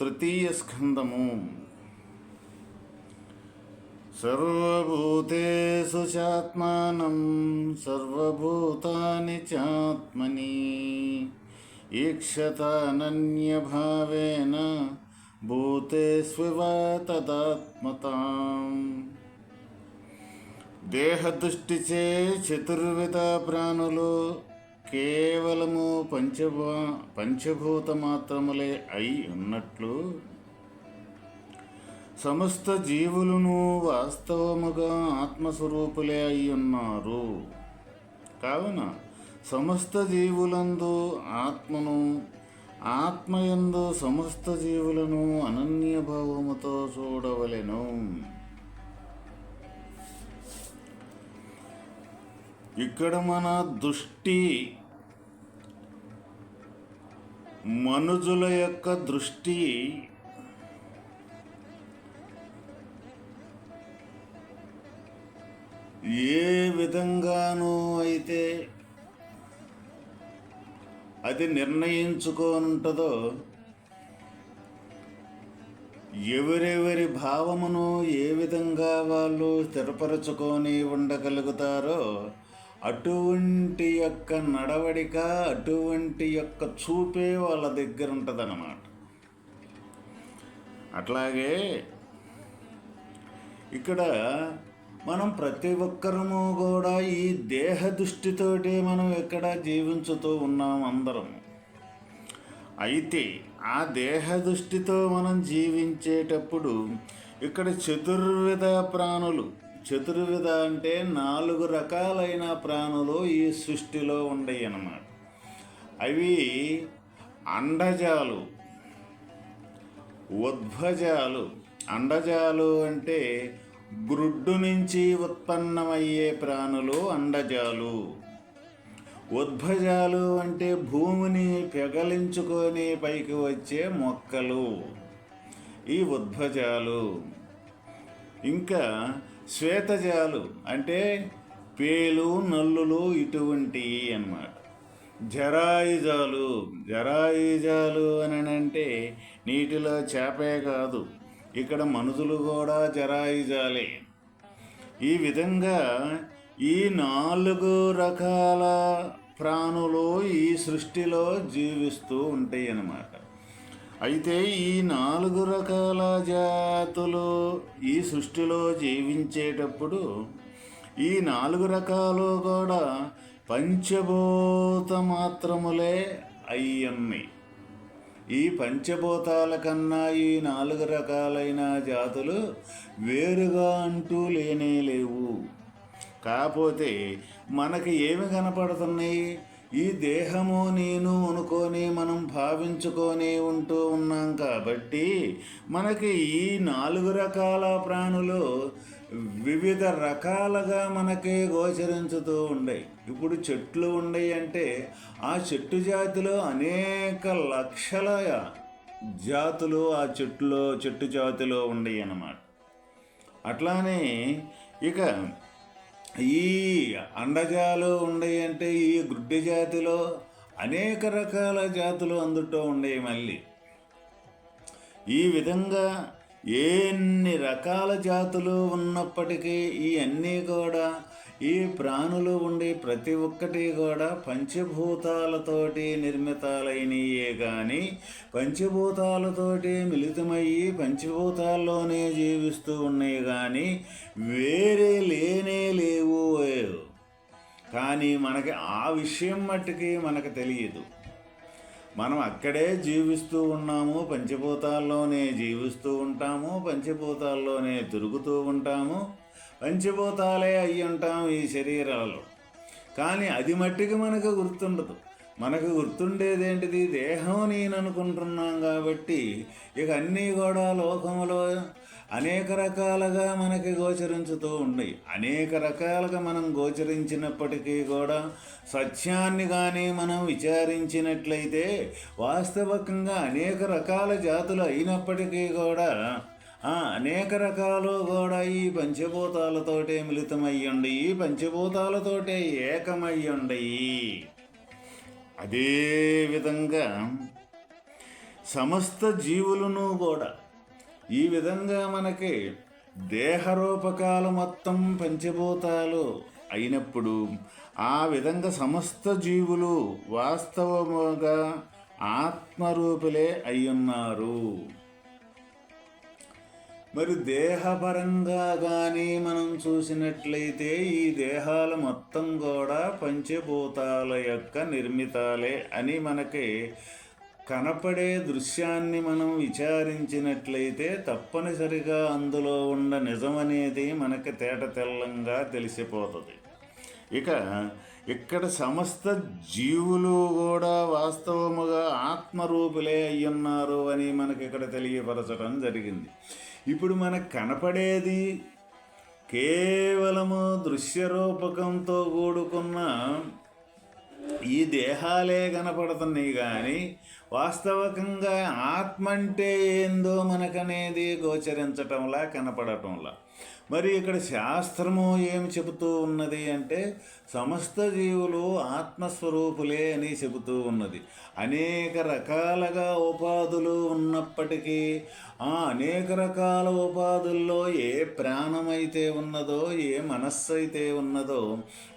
తృతీయ స్కందము. సర్వభూతేషు చాత్మానం సర్వభూతాని చాత్మని ఈక్షతానన్యభావేన భూతేష్వివ తదాత్మతాం. దేహదృష్టిచే చతుర్విధ ప్రాణులు కేవలము పంచభూ పంచభూత మాత్రములే అయి ఉన్నట్లు సమస్త జీవులను వాస్తవముగా ఆత్మస్వరూపులే అయి ఉన్నారు. కావున సమస్త జీవులందు ఆత్మను ఆత్మయందు సమస్త జీవులను అనన్య భావముతో చూడవలెను. ఇక్కడ మన దృష్టి మనుజుల యొక్క దృష్టి ఏ విధంగానూ అయితే అది నిర్ణయించుకోనుంటుందో ఎవరెవరి భావమును ఏ విధంగా వాళ్ళు స్థిరపరచుకొని ఉండగలుగుతారో అటువంటి యొక్క నడవడిక అటువంటి యొక్క చూపే వాళ్ళ దగ్గర ఉంటుందన్నమాట. అట్లాగే ఇక్కడ మనం ప్రతి ఒక్కరము కూడా ఈ దేహ దృష్టితోటే మనం ఎక్కడ జీవించుతూ ఉన్నాం అందరం. అయితే ఆ దేహ దృష్టితో మనం జీవించేటప్పుడు ఇక్కడ చతుర్విధ ప్రాణులు చతుర్విధ అంటే నాలుగు రకాలైన ప్రాణులు ఈ సృష్టిలో ఉండయి అన్నమాట అవి అండజాలు ఉద్భజాలు. అండజాలు అంటే గ్రుడ్డు నుంచి ఉత్పన్నమయ్యే ప్రాణులు అండజాలు. ఉద్భజాలు అంటే భూమిని పెగలించుకొని పైకి వచ్చే మొక్కలు. ఈ ఉద్భజాలు. ఇంకా శ్వేతజాలు అంటే పేలు నల్లులు ఇటువంటివి అన్నమాట. జరాయుజాలు జరాయుజాలు అని అంటే నీటిలో చేపే కాదు ఇక్కడ మనుషులు కూడా జరాయుజాలే. ఈ విధంగా ఈ నాలుగు రకాల ప్రాణులు ఈ సృష్టిలో జీవిస్తూ ఉంటాయి అన్నమాట అయితే ఈ నాలుగు రకాల జాతులు ఈ సృష్టిలో జీవించేటప్పుడు ఈ నాలుగు రకాలు కూడా పంచభూత మాత్రములే అయ్యన్నాయి ఈ పంచభూతాల కన్నా ఈ నాలుగు రకాలైన జాతులు వేరుగా అంటూ లేనే లేవు. కాకపోతే మనకి ఏమి కనపడుతున్నాయి? ఈ దేహము నేను అనుకొని మనం భావించుకొని ఉంటూ ఉన్నాం కాబట్టి మనకి ఈ నాలుగు రకాల ప్రాణులు వివిధ రకాలుగా మనకి గోచరించుతూ ఉండయి. ఇప్పుడు చెట్లు ఉండయి అంటే ఆ చెట్టు జాతిలో అనేక లక్షల జాతులు ఆ చెట్టులో చెట్టు జాతిలో ఉండయి అన్నమాట. అట్లానే ఇక ఈ అండజాలు ఉండయి అంటే ఈ గుడ్డి జాతిలో అనేక రకాల జాతులు అందుతో ఉండేవి మళ్ళీ. ఈ విధంగా ఎన్ని రకాల జాతులు ఉన్నప్పటికీ ఈ అన్నీ కూడా ఈ ప్రాణులు ఉండే ప్రతి ఒక్కటి కూడా పంచభూతాలతోటి నిర్మితాలైనయే కానీ పంచభూతాలతోటి మిళితమయ్యి పంచభూతాల్లోనే జీవిస్తూ ఉన్నాయి కానీ వేరే లేనే లేవు. కానీ మనకి ఆ విషయం మట్టుకి మనకు తెలియదు. మనం అక్కడే జీవిస్తూ ఉన్నాము పంచభూతాల్లోనే జీవిస్తూ ఉంటాము పంచభూతాల్లోనే తిరుగుతూ ఉంటాము పంచభూతాలే అయ్యి ఉంటాం ఈ శరీరాలు కానీ అది మట్టికి మనకు గుర్తుండదు. మనకు గుర్తుండేది ఏంటిది దేహం నేను అనుకుంటున్నాం కాబట్టి ఇక అన్నీ కూడా లోకంలో అనేక రకాలుగా మనకి గోచరించుతూ ఉన్నాయి అనేక రకాలుగా మనం గోచరించినప్పటికీ కూడా సత్యాన్ని కానీ మనం విచారించినట్లయితే వాస్తవికంగా అనేక రకాల జాతులు అయినప్పటికీ కూడా అనేక రకాలు కూడా ఈ పంచభూతాలతోటే మిళితమయ్యండి ఈ పంచభూతాలతోటే ఏకమయ్యండి. అదే విధంగా సమస్త జీవులను కూడా ఈ విధంగా మనకి దేహరూపకాలు మొత్తం పంచభూతాలు అయినప్పుడు ఆ విధంగా సమస్త జీవులు వాస్తవముగా ఆత్మరూపులే అయ్యున్నారు. మరి దేహపరంగా కానీ మనం చూసినట్లయితే ఈ దేహాలు మొత్తం కూడా పంచభూతాల యొక్క నిర్మితాలే అని మనకి కనపడే దృశ్యాన్ని మనం విచారించినట్లయితే తప్పనిసరిగా అందులో ఉన్న నిజమనేది మనకి తేట తెల్లంగా తెలిసిపోతుంది. ఇక ఇక్కడ సమస్త జీవులు కూడా వాస్తవముగా ఆత్మరూపులే అయ్యున్నారు అని మనకి ఇక్కడ తెలియపరచడం జరిగింది. ఇప్పుడు మనకు కనపడేది కేవలము దృశ్యరూపకంతో కూడుకున్న ఈ దేహాలే కనపడుతున్నాయి కానీ వాస్తవకంగా ఆత్మ అంటే ఏందో మనకనేది గోచరించటంలా కనపడటంలా. మరి ఇక్కడ శాస్త్రము ఏమి చెబుతూ ఉన్నది అంటే సమస్త జీవులు ఆత్మస్వరూపులే అని చెబుతూ ఉన్నది. అనేక రకాలుగా ఉపాధులు ఉన్నప్పటికీ ఆ అనేక రకాల ఉపాధుల్లో ఏ ప్రాణమైతే ఉన్నదో ఏ మనస్సు అయితే ఉన్నదో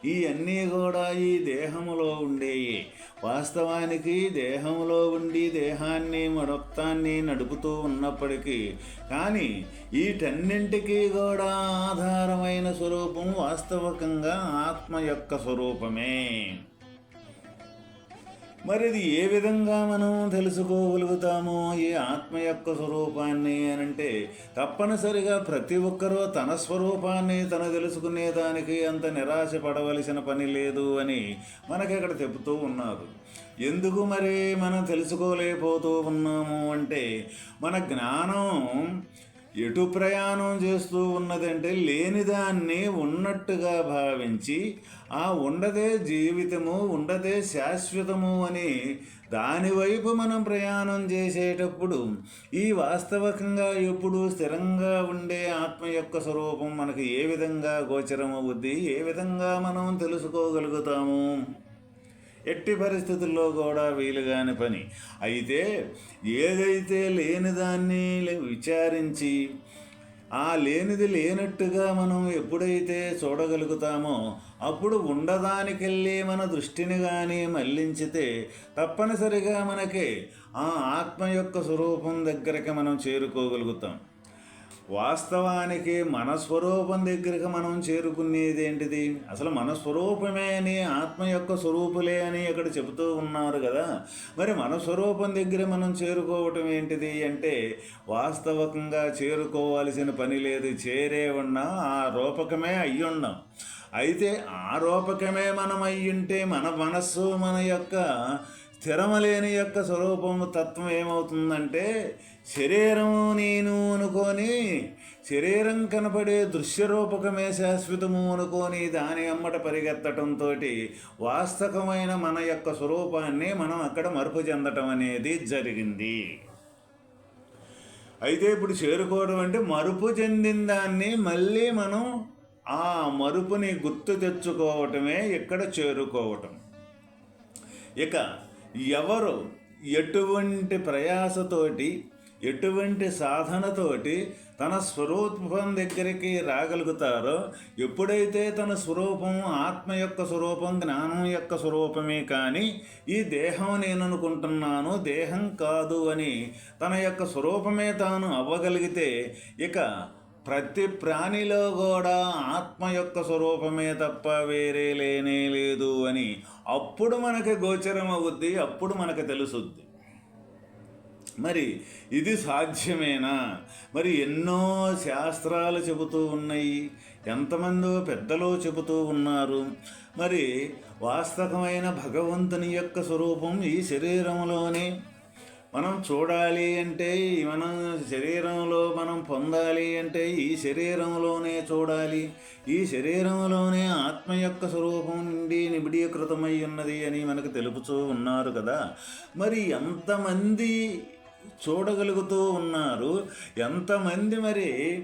ఈ అన్నీ కూడా ఈ దేహములో ఉండేవి వాస్తవానికి దేహంలో ఉండి దేహాన్ని మొత్తాన్ని నడుపుతూ ఉన్నప్పటికీ కానీ వీటన్నింటికీ కూడా ఆధారమైన స్వరూపం వాస్తవకంగా ఆత్మ యొక్క స్వరూపమే. మరి ఇది ఏ విధంగా మనం తెలుసుకోగలుగుతాము ఈ ఆత్మ యొక్క స్వరూపాన్ని అని అంటే తప్పనిసరిగా ప్రతి ఒక్కరూ తన స్వరూపాన్ని తను తెలుసుకునేదానికి అంత నిరాశ పడవలసిన పని లేదు అని మనకి ఇక్కడ చెబుతూ ఉన్నారు. ఎందుకు మరి మనం తెలుసుకోలేకపోతూ ఉన్నాము అంటే మన జ్ఞానం ఎటు ప్రయాణం చేస్తూ ఉన్నదంటే లేనిదాన్ని ఉన్నట్టుగా భావించి ఆ ఉండదే జీవితము ఉండదే శాశ్వతము అని దానివైపు మనం ప్రయాణం చేసేటప్పుడు ఈ వాస్తవకంగా ఎప్పుడు స్థిరంగా ఉండే ఆత్మ యొక్క స్వరూపం మనకు ఏ విధంగా గోచరమవుద్ది ఏ విధంగా మనం తెలుసుకోగలుగుతాము? ఎట్టి పరిస్థితుల్లో కూడా వీలుగాని పని. అయితే ఏదైతే లేని దాన్ని విచారించి ఆ లేనిది లేనట్టుగా మనం ఎప్పుడైతే చూడగలుగుతామో అప్పుడు ఉండదానికెళ్ళి మన దృష్టిని కానీ మళ్ళించితే తప్పనిసరిగా మనకి ఆ ఆత్మ యొక్క స్వరూపం దగ్గరికి మనం చేరుకోగలుగుతాం. వాస్తవానికి మన స్వరూపం దగ్గరికి మనం చేరుకునేది ఏంటిది? అసలు మనస్వరూపమే అని ఆత్మ యొక్క స్వరూపులే అని ఇక్కడ చెబుతూ ఉన్నారు కదా. మరి మనస్వరూపం దగ్గర మనం చేరుకోవటం ఏంటిది అంటే వాస్తవకంగా చేరుకోవాల్సిన పని లేదు. చేరే ఉన్నాం ఆ రూపకమే అయ్యుండం. అయితే ఆ రూపకమే మనం అయ్యుంటే మన మనస్సు మన యొక్క స్థిరమలేని యొక్క స్వరూపము తత్వం ఏమవుతుందంటే శరీరము నేను అనుకొని శరీరం కనపడే దృశ్యరూపకమే శాశ్వతము అనుకొని దాని అమ్మట పరిగెత్తటంతో వాస్తవమైన మన యొక్క స్వరూపాన్ని మనం అక్కడ మరుపు చెందటం అనేది జరిగింది. అయితే ఇప్పుడు చేరుకోవడం అంటే మరుపు చెందిన దాన్ని మళ్ళీ మనం ఆ మరుపుని గుర్తు తెచ్చుకోవటమే ఇక్కడ చేరుకోవటం. ఇక ఎవరు ఎటువంటి ప్రయాసతోటి ఎటువంటి సాధనతోటి తన స్వరూపం దగ్గరికి రాగలుగుతారో ఎప్పుడైతే తన స్వరూపం ఆత్మ యొక్క స్వరూపం జ్ఞానం యొక్క స్వరూపమే కానీ ఈ దేహం నేను అనుకుంటున్నాను దేహం కాదు అని తన యొక్క స్వరూపమే తాను అవ్వగలిగితే ఇక ప్రతి ప్రాణిలో కూడా ఆత్మ యొక్క స్వరూపమే తప్ప వేరే లేనే లేదు అని అప్పుడు మనకి గోచరం అవుద్ది అప్పుడు మనకు తెలుసుద్ది. మరి ఇది సాధ్యమేనా? మరి ఎన్నో శాస్త్రాలు చెబుతూ ఉన్నాయి ఎంతమందో పెద్దలు చెబుతూ ఉన్నారు. మరి వాస్తవమైన భగవంతుని యొక్క స్వరూపం ఈ శరీరంలోనే మనం చూడాలి అంటే మన శరీరంలో మనం పొందాలి అంటే ఈ శరీరంలోనే చూడాలి. ఈ శరీరంలోనే ఆత్మ యొక్క స్వరూపం నుండి నిబిడీకృతమై ఉన్నది అని మనకు తెలుపుతూ ఉన్నారు కదా. మరి ఎంతమంది చూడగలుగుతూ ఉన్నారు? ఎంతమంది మరి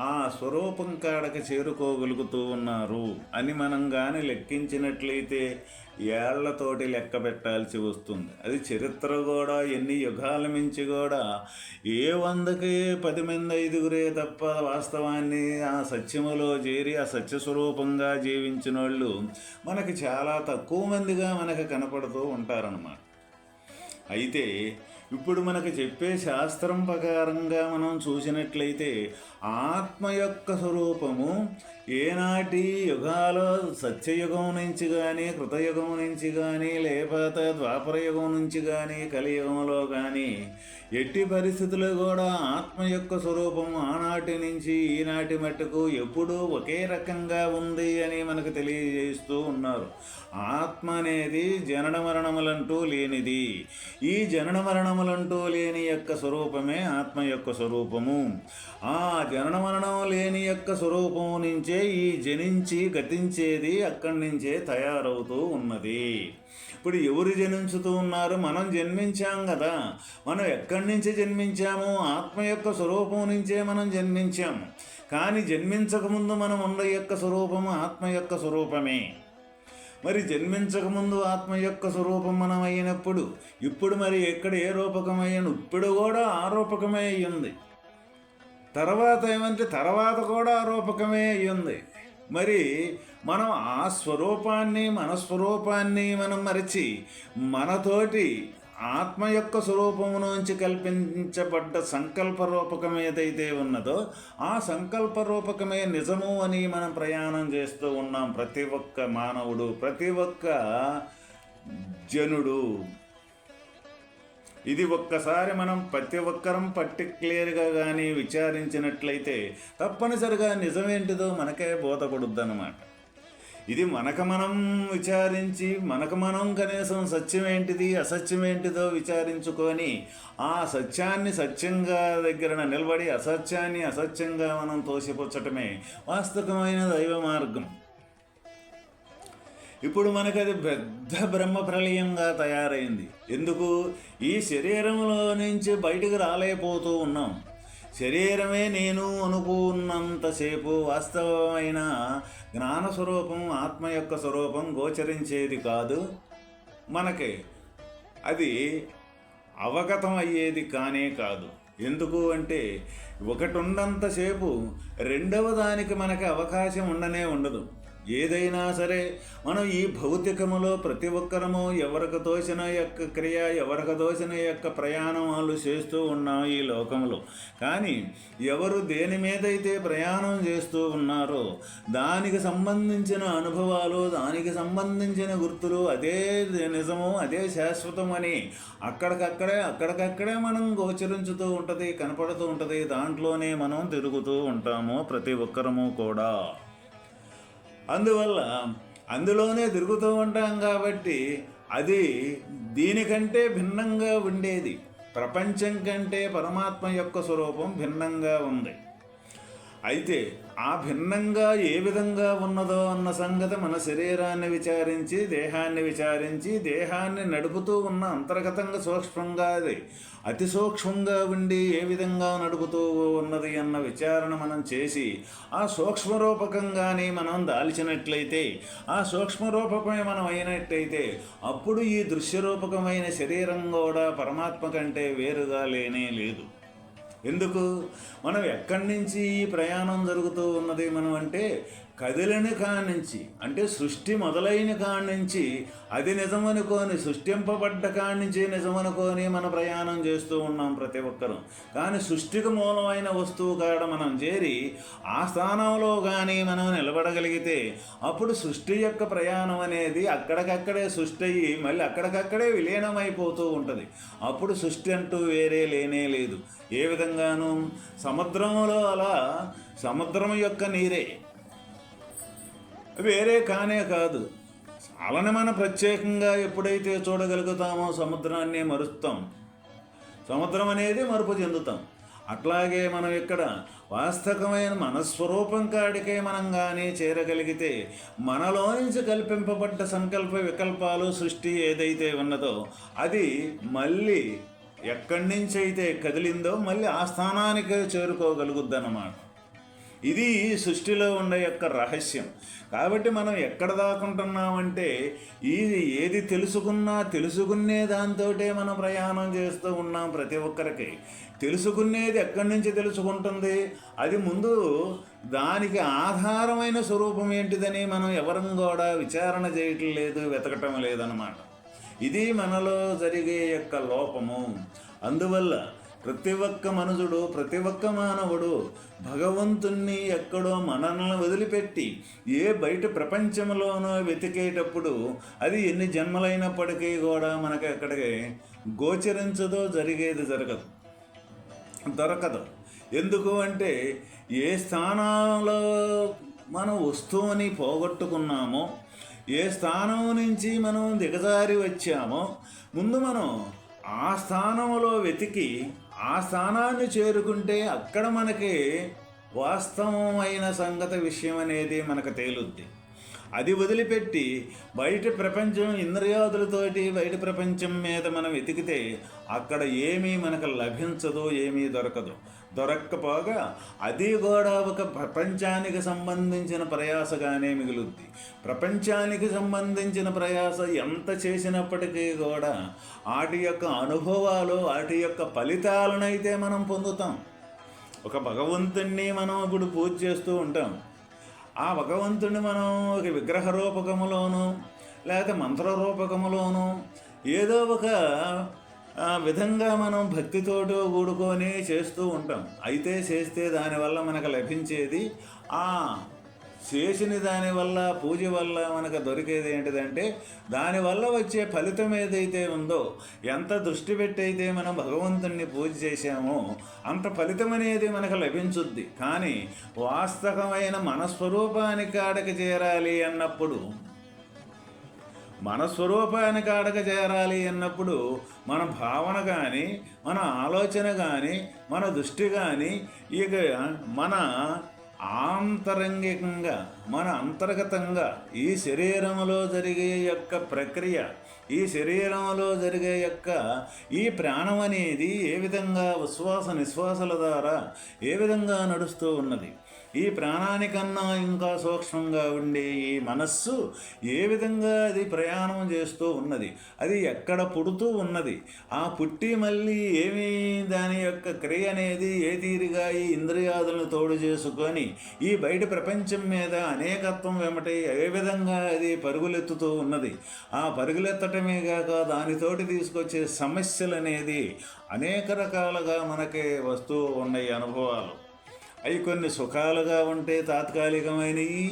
ఆ స్వరూపం కాడకి చేరుకోగలుగుతూ ఉన్నారు అని మనం కానీ లెక్కించినట్లయితే ఏళ్ళతోటి లెక్క పెట్టాల్సి వస్తుంది. అది చరిత్ర కూడా ఎన్ని యుగాల మించి కూడా. ఏ వందకి పది మంది ఐదుగురే తప్ప వాస్తవాన్ని ఆ సత్యములో చేరి ఆ సత్యస్వరూపంగా జీవించిన వాళ్ళు మనకి చాలా తక్కువ మందిగా మనకి కనపడుతూ ఉంటారన్నమాట. అయితే ఇప్పుడు మనకు చెప్పే శాస్త్రం ప్రకారంగా మనం చూసినట్లయితే ఆత్మ యొక్క స్వరూపము ఏనాటి యుగాలో సత్యయుగం నుంచి కానీ కృతయుగం నుంచి కానీ లేకపోతే ద్వాపరయుగం నుంచి కానీ కలియుగంలో కానీ ఎట్టి పరిస్థితులు కూడా ఆత్మ యొక్క స్వరూపం ఆనాటి నుంచి ఈనాటి మట్టుకు ఎప్పుడూ ఒకే రకంగా ఉంది అని మనకు తెలియజేస్తూ ఉన్నారు. ఆత్మ అనేది జనన మరణములంటూ లేనిది. ఈ జనన మరణములంటూ లేని యొక్క స్వరూపమే ఆత్మ యొక్క స్వరూపము. ఆ జనన మరణం లేని యొక్క స్వరూపం నుంచే ఈ జనించి గతించేది అక్కడి నుంచే తయారవుతూ ఉన్నది. ఇప్పుడు ఎవరు జనించుతూ ఉన్నారు? మనం జన్మించాం కదా. మనం ఎక్కడి నుంచి జన్మించాము? ఆత్మ యొక్క స్వరూపం నుంచే మనం జన్మించాము కానీ జన్మించకముందు మనం ఉన్న యొక్క స్వరూపము ఆత్మ యొక్క స్వరూపమే. మరి జన్మించకముందు ఆత్మ యొక్క స్వరూపం మనం అయినప్పుడు ఇప్పుడు మరి ఎక్కడ ఏ రూపకమయ్యాను? ఇప్పుడు కూడా ఆ రూపకమే అయ్యింది. తర్వాత ఏమంటే తర్వాత కూడా ఆ రూపకమే ఉంది. మరి మనం ఆ స్వరూపాన్ని మన స్వరూపాన్ని మనం మరచి మనతోటి ఆత్మ యొక్క స్వరూపము నుంచి కల్పించబడ్డ సంకల్ప రూపకం ఏదైతే ఉన్నదో ఆ సంకల్ప రూపకమే నిజము అని మనం ప్రయాణం చేస్తూ ఉన్నాం. ప్రతి ఒక్క మానవుడు ప్రతి ఒక్క జనుడు ఇది ఒక్కసారి మనం ప్రతి ఒక్కరం పర్టిక్యులర్గా కానీ విచారించినట్లయితే తప్పనిసరిగా నిజమేంటిదో మనకే బోధపడుద్దనమాట ఇది మనకు మనం విచారించి మనకు మనం కనీసం సత్యం ఏంటిది అసత్యం ఏంటిదో విచారించుకొని ఆ సత్యాన్ని సత్యంగా దగ్గర నిలబడి అసత్యాన్ని అసత్యంగా మనం తోసిపుచ్చటమే వాస్తవమైన దైవ మార్గం. ఇప్పుడు మనకు అది పెద్ద బ్రహ్మ ప్రళయంగా తయారైంది. ఎందుకు? ఈ శరీరంలో నుంచి బయటకు రాలేకపోతూ ఉన్నాం. శరీరమే నేను అనుకున్నంతసేపు వాస్తవమైన జ్ఞానస్వరూపం ఆత్మ యొక్క స్వరూపం గోచరించేది కాదు. మనకి అది అవగతం అయ్యేది కానే కాదు. ఎందుకు అంటే ఒకటి ఉన్నంతసేపు రెండవ దానికి మనకి అవకాశం ఉండనే ఉండదు. ఏదైనా సరే మనం ఈ భౌతికములో ప్రతి ఒక్కరము ఎవరికి తోసిన యొక్క క్రియ ఎవరికి తోసిన యొక్క ప్రయాణాలు చేస్తూ ఉన్నాం ఈ లోకంలో కానీ ఎవరు దేని మీదైతే ప్రయాణం చేస్తూ ఉన్నారో దానికి సంబంధించిన అనుభవాలు దానికి సంబంధించిన గుర్తులు అదే నిజము అదే శాశ్వతం అని అక్కడికక్కడే అక్కడికక్కడే మనం గోచరించుతూ ఉంటుంది కనపడుతూ ఉంటుంది దాంట్లోనే మనం తిరుగుతూ ఉంటాము ప్రతి ఒక్కరము కూడా. అందువల్ల అందులోనే తిరుగుతూ ఉంటాం కాబట్టి అది దీనికంటే భిన్నంగా ఉండేది. ప్రపంచం కంటే పరమాత్మ యొక్క స్వరూపం భిన్నంగా ఉంది. అయితే ఆ భిన్నంగా ఏ విధంగా ఉన్నదో అన్న సంగతి మన శరీరాన్ని విచారించి దేహాన్ని విచారించి దేహాన్ని నడుపుతూ ఉన్న అంతర్గతంగా సూక్ష్మంగా అది అతి సూక్ష్మంగా ఉండి ఏ విధంగా నడుపుతూ ఉన్నది అన్న విచారణ మనం చేసి ఆ సూక్ష్మరూపకంగానే మనం దాల్చినట్లయితే ఆ సూక్ష్మరూపకమే మనం అయినట్లయితే అప్పుడు ఈ దృశ్యరూపకమైన శరీరం కూడా పరమాత్మ కంటే వేరుగా లేనే లేదు. ఎందుకు? మనం ఎక్కడి నుంచి ఈ ప్రయాణం జరుగుతూ ఉన్నది మనం అంటే కదిలిన కానించి అంటే సృష్టి మొదలైన కానించి అది నిజమనుకోని సృష్టింపబడ్డ కానించి నిజమనుకోని మన ప్రయాణం చేస్తూ ఉన్నాం ప్రతి ఒక్కరూ. కానీ సృష్టికి మూలమైన వస్తువు కాడ మనం చేరి ఆ స్థానంలో కానీ మనం నిలబడగలిగితే అప్పుడు సృష్టి యొక్క ప్రయాణం అనేది అక్కడికక్కడే సృష్టి అయ్యి మళ్ళీ అక్కడికక్కడే విలీనమైపోతూ ఉంటుంది. అప్పుడు సృష్టి అంటూ వేరే లేనే లేదు. ఏ విధంగానూ సముద్రంలో అలా సముద్రం యొక్క నీరే వేరే కానే కాదు. చాలని మనం ప్రత్యేకంగా ఎప్పుడైతే చూడగలుగుతామో సముద్రాన్ని మరుస్తాం. సముద్రం అనేది మరుపు చెందుతాం. అట్లాగే మనం ఇక్కడ వాస్తవమైన మనస్వరూపం కాడికే మనం కానీ చేరగలిగితే మనలో నుంచి కల్పింపబడ్డ సంకల్ప వికల్పాలు సృష్టి ఏదైతే ఉన్నదో అది మళ్ళీ ఎక్కడి నుంచి అయితే కదిలిందో మళ్ళీ ఆ స్థానానికే చేరుకోగలుగుద్దన్నమాట. ఇది సృష్టిలో ఉండే యొక్క రహస్యం. కాబట్టి మనం ఎక్కడ దాకుంటున్నామంటే ఇది ఏది తెలుసుకున్నా తెలుసుకునే దాంతోటే మనం ప్రయాణం చేస్తూ ఉన్నాం ప్రతి ఒక్కరికి. తెలుసుకునేది ఎక్కడి నుంచి తెలుసుకుంటుంది? అది ముందు దానికి ఆధారమైన స్వరూపం ఏంటిదని మనం ఎవరం కూడా విచారణ చేయటం లేదు వెతకటం లేదన్నమాట. ఇది మనలో జరిగే యొక్క లోపము. అందువల్ల ప్రతి ఒక్క మనుషుడు ప్రతి ఒక్క మానవుడు భగవంతుణ్ణి ఎక్కడో మనల్ని వదిలిపెట్టి ఏ బయట ప్రపంచంలోనో వెతికేటప్పుడు అది ఎన్ని జన్మలైనప్పటికీ కూడా మనకి ఎక్కడికి గోచరించదో జరిగేది జరగదు. దొరకదు. ఎందుకు అంటే ఏ స్థానంలో మనం వస్తువుని పోగొట్టుకున్నామో ఏ స్థానం నుంచి మనం దిగజారి వచ్చామో ముందు మనం ఆ స్థానంలో వెతికి ఆ స్థానాన్ని చేరుకుంటే అక్కడ మనకి వాస్తవమైన సంగత విషయం అనేది మనకు తేలుద్ది. అది వదిలిపెట్టి బయట ప్రపంచం ఇంద్రియాదులతోటి బయట ప్రపంచం మీద మనం వెతికితే అక్కడ ఏమీ మనకు లభించదు ఏమీ దొరకదు. దొరక్కపోగా అది కూడా ఒక ప్రపంచానికి సంబంధించిన ప్రయాసగానే మిగులుద్ది. ప్రపంచానికి సంబంధించిన ప్రయాస ఎంత చేసినప్పటికీ కూడా వాటి యొక్క అనుభవాలు వాటి యొక్క ఫలితాలనైతే మనం పొందుతాం. ఒక భగవంతుణ్ణి మనం ఇప్పుడు పూజ చేస్తూ ఉంటాం. ఆ భగవంతుని మనం ఒక విగ్రహ రూపకములోనూ లేకపోతే మంత్ర రూపకములోనూ ఏదో ఒక విధంగా మనం భక్తితోటో కూడుకొని చేస్తూ ఉంటాం. అయితే చేస్తే దానివల్ల మనకు లభించేది ఆ చేసిన దానివల్ల పూజ వల్ల మనకు దొరికేది ఏంటిదంటే దానివల్ల వచ్చే ఫలితం ఏదైతే ఉందో ఎంత దృష్టి పెట్టయితే మనం భగవంతుణ్ణి పూజ చేశామో అంత ఫలితం అనేది మనకు లభించుద్ది. కానీ వాస్తవమైన మనస్వరూపానికి ఆడకి చేరాలి అన్నప్పుడు మన స్వరూపానికి అడగ చేరాలి అన్నప్పుడు మన భావన కానీ మన ఆలోచన కానీ మన దృష్టి కానీ ఇక మన ఆంతరంగికంగా మన అంతర్గతంగా ఈ శరీరంలో జరిగే యొక్క ప్రక్రియ ఈ శరీరంలో జరిగే యొక్క ఈ ప్రాణం అనేది ఏ విధంగా ఉశ్వాస నిశ్వాసల ద్వారా ఏ విధంగా నడుస్తూ ఉన్నది? ఈ ప్రాణానికన్నా ఇంకా సూక్ష్మంగా ఉండే ఈ మనస్సు ఏ విధంగా అది ప్రయాణం చేస్తూ ఉన్నది? అది ఎక్కడ పుడుతూ ఉన్నది? ఆ పుట్టి మళ్ళీ ఏమి దాని యొక్క క్రియ అనేది ఏ తీరుగా ఈ ఇంద్రియాదులను తోడు చేసుకొని ఈ బయట ప్రపంచం మీద అనేకత్వం వెంబటి ఏ విధంగా అది పరుగులెత్తుతూ ఉన్నది? ఆ పరుగులెత్తటమే కాక దానితోటి తీసుకొచ్చే సమస్యలు అనేది అనేక రకాలుగా మనకి వస్తూ ఉన్నాయి అనుభవాలు. అవి కొన్ని సుఖాలుగా ఉంటే తాత్కాలికమైనవి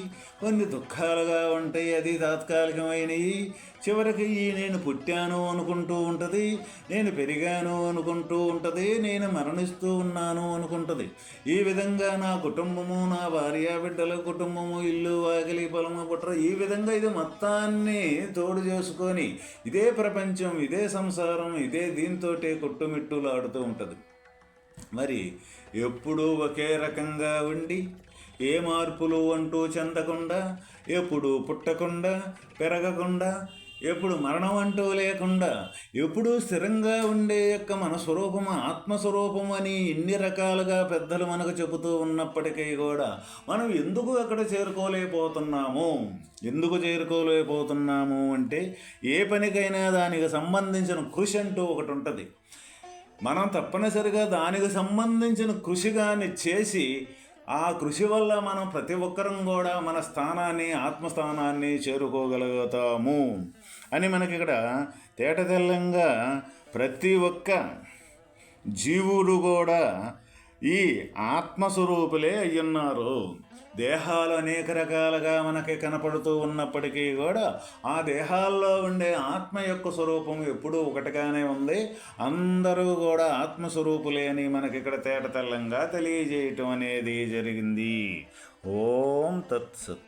కొన్ని దుఃఖాలుగా ఉంటాయి అది తాత్కాలికమైనవి చివరికి ఈ నేను పుట్టాను అనుకుంటూ ఉంటుంది నేను పెరిగాను అనుకుంటూ ఉంటుంది నేను మరణిస్తూ ఉన్నాను అనుకుంటుంది. ఈ విధంగా నా కుటుంబము నా భార్య బిడ్డల కుటుంబము ఇల్లు వాకిలి పొలము పుట్ర ఈ విధంగా ఇది మొత్తాన్ని తోడు చేసుకొని ఇదే ప్రపంచం ఇదే సంసారం ఇదే దీంతోటే కొట్టుమిట్టులాడుతూ ఉంటుంది. మరి ఎప్పుడూ ఒకే రకంగా ఉండి ఏ మార్పులు అంటూ చెందకుండా ఎప్పుడు పుట్టకుండా పెరగకుండా ఎప్పుడు మరణం అంటూ లేకుండా ఎప్పుడూ స్థిరంగా ఉండే యొక్క మన స్వరూపము ఆత్మస్వరూపం అని ఇన్ని రకాలుగా పెద్దలు మనకు చెబుతూ ఉన్నప్పటికీ కూడా మనం ఎందుకు అక్కడ చేరుకోలేకపోతున్నాము? ఎందుకు చేరుకోలేకపోతున్నాము అంటే ఏ పనికైనా దానికి సంబంధించిన కృషి అంటూ ఒకటి ఉంటుంది. మనం తప్పనిసరిగా దానికి సంబంధించిన కృషి కానీ చేసి ఆ కృషి వల్ల మనం ప్రతి ఒక్కరం కూడా మన స్థానాన్ని ఆత్మస్థానాన్ని చేరుకోగలుగుతాము. అని మనకి ఇక్కడ తేటతెల్లంగా ప్రతి ఒక్క జీవుడు కూడా ఈ ఆత్మస్వరూపులే అయ్యున్నారు. దేహాలు అనేక రకాలుగా మనకి కనపడుతూ ఉన్నప్పటికీ కూడా ఆ దేహాల్లో ఉండే ఆత్మ యొక్క స్వరూపం ఎప్పుడూ ఒకటిగానే ఉంది. అందరూ కూడా ఆత్మస్వరూపులే అని మనకి ఇక్కడ తేటతెల్లంగా తెలియజేయటం అనేది జరిగింది. ఓం తత్సత్